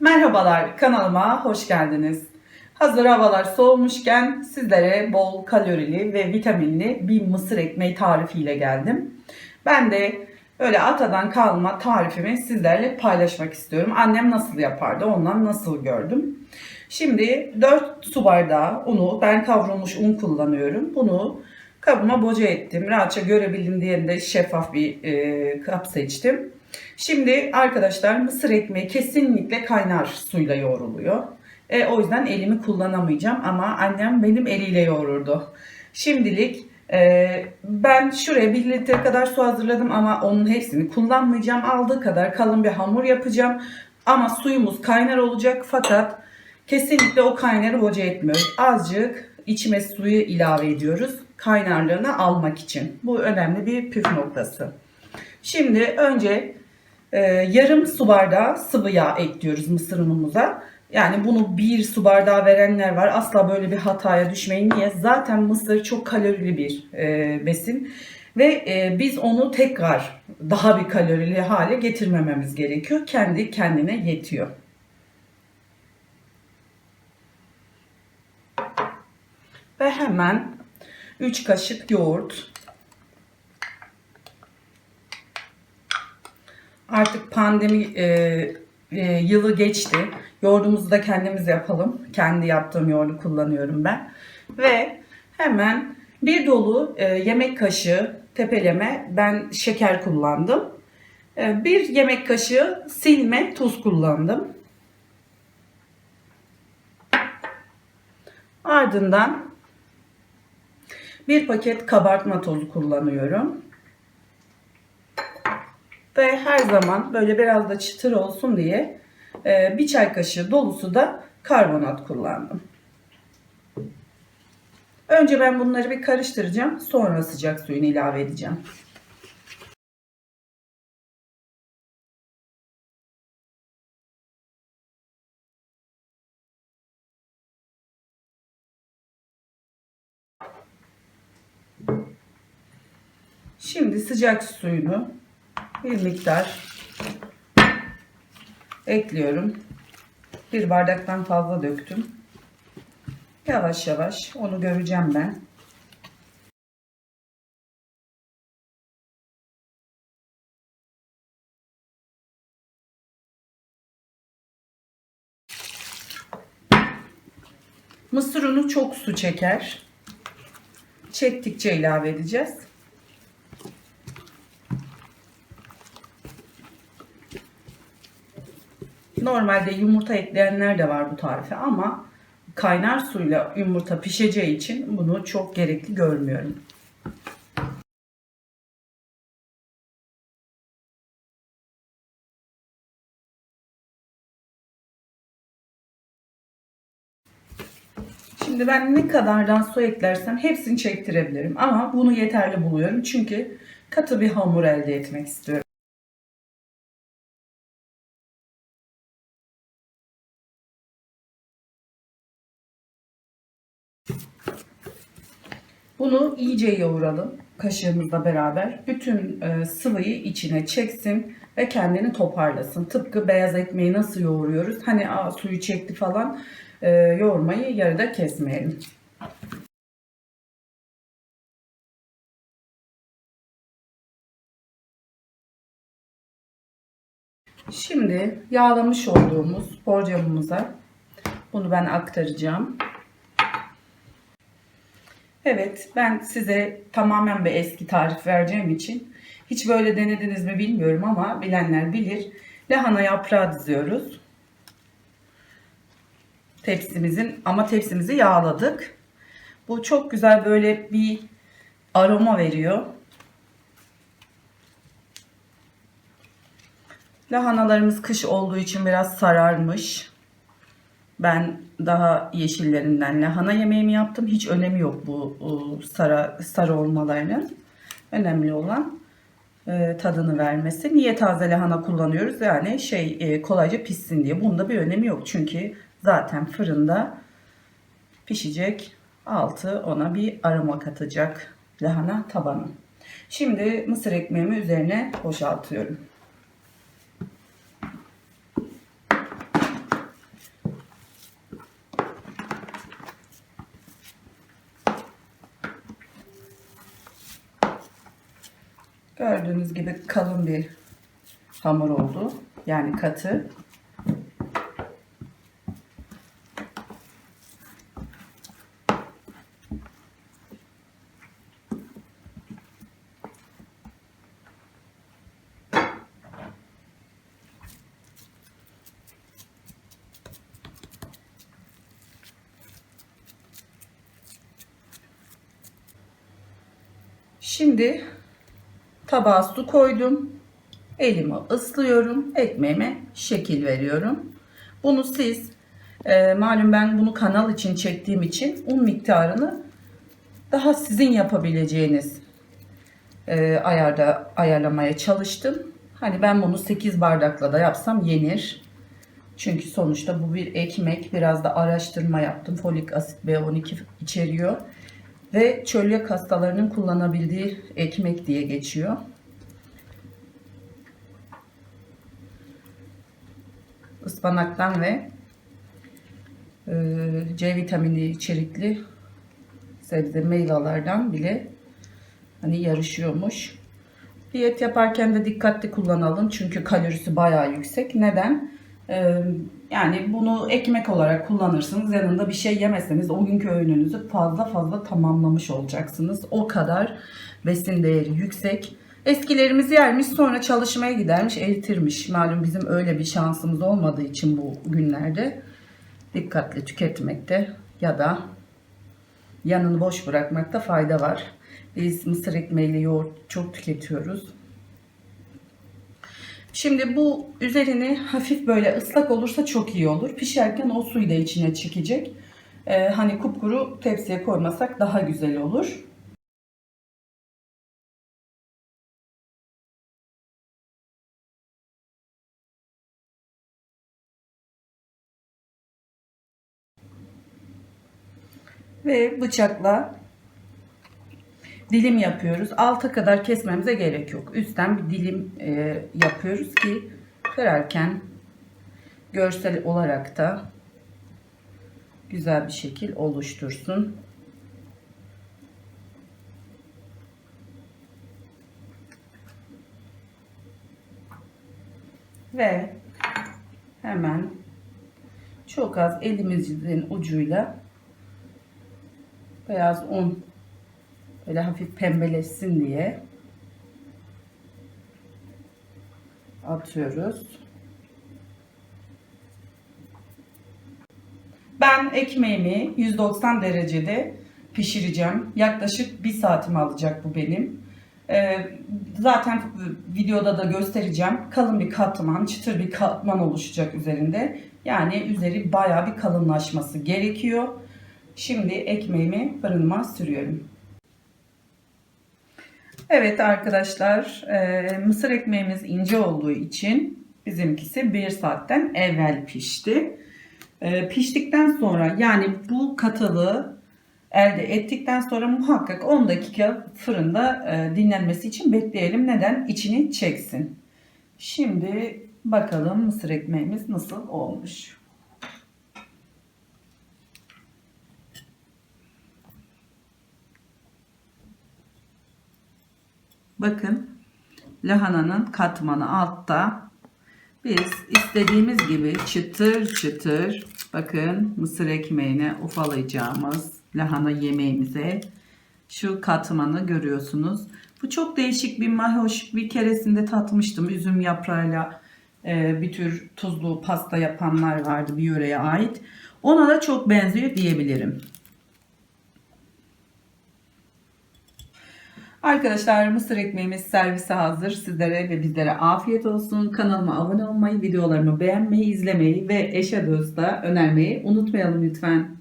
Merhabalar kanalıma hoş geldiniz. Hazır havalar soğumuşken sizlere bol kalorili ve vitaminli bir mısır ekmeği tarifiyle geldim. Ben de öyle atadan kalma tarifimi sizlerle paylaşmak istiyorum. Annem nasıl yapardı ondan nasıl gördüm. Şimdi 4 su bardağı unu ben kavrulmuş un kullanıyorum. Bunu kabıma boca ettim. Rahatça görebildim diye de şeffaf bir e, kap seçtim. Şimdi arkadaşlar mısır ekmeği kesinlikle kaynar suyla yoğruluyor. E, o yüzden elimi kullanamayacağım ama annem benim eliyle yoğururdu. Şimdilik e, ben şuraya bir litre kadar su hazırladım ama onun hepsini kullanmayacağım. Aldığı kadar kalın bir hamur yapacağım. Ama suyumuz kaynar olacak fakat kesinlikle o kaynarı boca etmiyoruz. Azıcık içime suyu ilave ediyoruz kaynarlığını almak için. Bu önemli bir püf noktası. Şimdi önce e, yarım su bardağı sıvı yağ ekliyoruz mısır unumuza. Yani bunu bir su bardağı verenler var. Asla böyle bir hataya düşmeyin. Niye? Zaten mısır çok kalorili bir e, besin. Ve e, biz onu tekrar daha bir kalorili hale getirmememiz gerekiyor. Kendi kendine yetiyor. Ve hemen 3 kaşık yoğurt. Artık pandemi e, e, yılı geçti. Yoğurdumuzu da kendimiz yapalım. Kendi yaptığım yoğurdu kullanıyorum ben. Ve hemen bir dolu e, yemek kaşığı tepeleme ben şeker kullandım. E, bir yemek kaşığı silme tuz kullandım. Ardından bir paket kabartma tozu kullanıyorum. Ve her zaman böyle biraz da çıtır olsun diye e, bir çay kaşığı dolusu da karbonat kullandım. Önce ben bunları bir karıştıracağım. Sonra sıcak suyunu ilave edeceğim. Şimdi sıcak suyunu bir miktar ekliyorum. Bir bardaktan fazla döktüm. Yavaş yavaş onu göreceğim ben. Mısır unu çok su çeker. Çektikçe ilave edeceğiz. Normalde yumurta ekleyenler de var bu tarife ama kaynar suyla yumurta pişeceği için bunu çok gerekli görmüyorum. Şimdi ben ne kadardan su eklersem hepsini çektirebilirim ama bunu yeterli buluyorum çünkü katı bir hamur elde etmek istiyorum. Bunu iyice yoğuralım kaşığımızla beraber. Bütün e, sıvıyı içine çeksin ve kendini toparlasın. Tıpkı beyaz ekmeği nasıl yoğuruyoruz? Hani Aa, suyu çekti falan e, yoğurmayı yarıda kesmeyelim. Şimdi yağlamış olduğumuz borcamımıza bunu ben aktaracağım. Evet, ben size tamamen bir eski tarif vereceğim için hiç böyle denediniz mi bilmiyorum ama bilenler bilir. Lahana yaprağı diziyoruz. Tepsimizin ama tepsimizi yağladık. Bu çok güzel böyle bir aroma veriyor. Lahanalarımız kış olduğu için biraz sararmış. Ben daha yeşillerinden lahana yemeğimi yaptım. Hiç önemi yok bu sarı, sarı olmalarının. Önemli olan e, tadını vermesi. Niye taze lahana kullanıyoruz? Yani şey e, kolayca pişsin diye. Bunda bir önemi yok. Çünkü zaten fırında pişecek. Altı ona bir aroma katacak lahana tabanı. Şimdi mısır ekmeğimi üzerine boşaltıyorum. Gördüğünüz gibi kalın bir hamur oldu. Yani katı. Şimdi tabağa su koydum. Elimi ıslıyorum. Ekmeğime şekil veriyorum. Bunu siz e, malum ben bunu kanal için çektiğim için un miktarını daha sizin yapabileceğiniz e, ayarda ayarlamaya çalıştım. Hani ben bunu 8 bardakla da yapsam yenir. Çünkü sonuçta bu bir ekmek. Biraz da araştırma yaptım. Folik asit B12 içeriyor. Ve çölyak hastalarının kullanabildiği ekmek diye geçiyor. Ispanaktan ve e, C vitamini içerikli sebze meyvelerden bile hani yarışıyormuş. Diyet yaparken de dikkatli kullanalım çünkü kalorisi bayağı yüksek. Neden? Yani bunu ekmek olarak kullanırsınız. Yanında bir şey yemeseniz o günkü öğününüzü fazla fazla tamamlamış olacaksınız. O kadar besin değeri yüksek. Eskilerimiz yermiş sonra çalışmaya gidermiş eritirmiş. Malum bizim öyle bir şansımız olmadığı için bu günlerde dikkatli tüketmekte ya da yanını boş bırakmakta fayda var. Biz mısır ekmeğiyle yoğurt çok tüketiyoruz. Şimdi bu üzerini hafif böyle ıslak olursa çok iyi olur. Pişerken o suyu da içine çekecek. Ee, hani kupkuru tepsiye koymasak daha güzel olur. Ve bıçakla dilim yapıyoruz. Alta kadar kesmemize gerek yok. Üstten bir dilim e, yapıyoruz ki kırarken görsel olarak da güzel bir şekil oluştursun. Ve hemen çok az elimizin ucuyla beyaz un böyle hafif pembeleşsin diye atıyoruz. Ben ekmeğimi 190 derecede pişireceğim. Yaklaşık bir saatimi alacak bu benim. Ee, zaten videoda da göstereceğim. Kalın bir katman, çıtır bir katman oluşacak üzerinde. Yani üzeri bayağı bir kalınlaşması gerekiyor. Şimdi ekmeğimi fırınıma sürüyorum. Evet arkadaşlar e, mısır ekmeğimiz ince olduğu için bizimkisi bir saatten evvel pişti. E, piştikten sonra yani bu katılığı elde ettikten sonra muhakkak 10 dakika fırında e, dinlenmesi için bekleyelim. Neden? İçini çeksin. Şimdi bakalım mısır ekmeğimiz nasıl olmuş. Bakın lahananın katmanı altta. Biz istediğimiz gibi çıtır çıtır bakın mısır ekmeğine ufalayacağımız lahana yemeğimize şu katmanı görüyorsunuz. Bu çok değişik bir mahoş bir keresinde tatmıştım. Üzüm yaprağıyla e, bir tür tuzlu pasta yapanlar vardı bir yöreye ait. Ona da çok benziyor diyebilirim. Arkadaşlar mısır ekmeğimiz servise hazır. Sizlere ve bizlere afiyet olsun. Kanalıma abone olmayı, videolarımı beğenmeyi, izlemeyi ve eşe dosta önermeyi unutmayalım lütfen.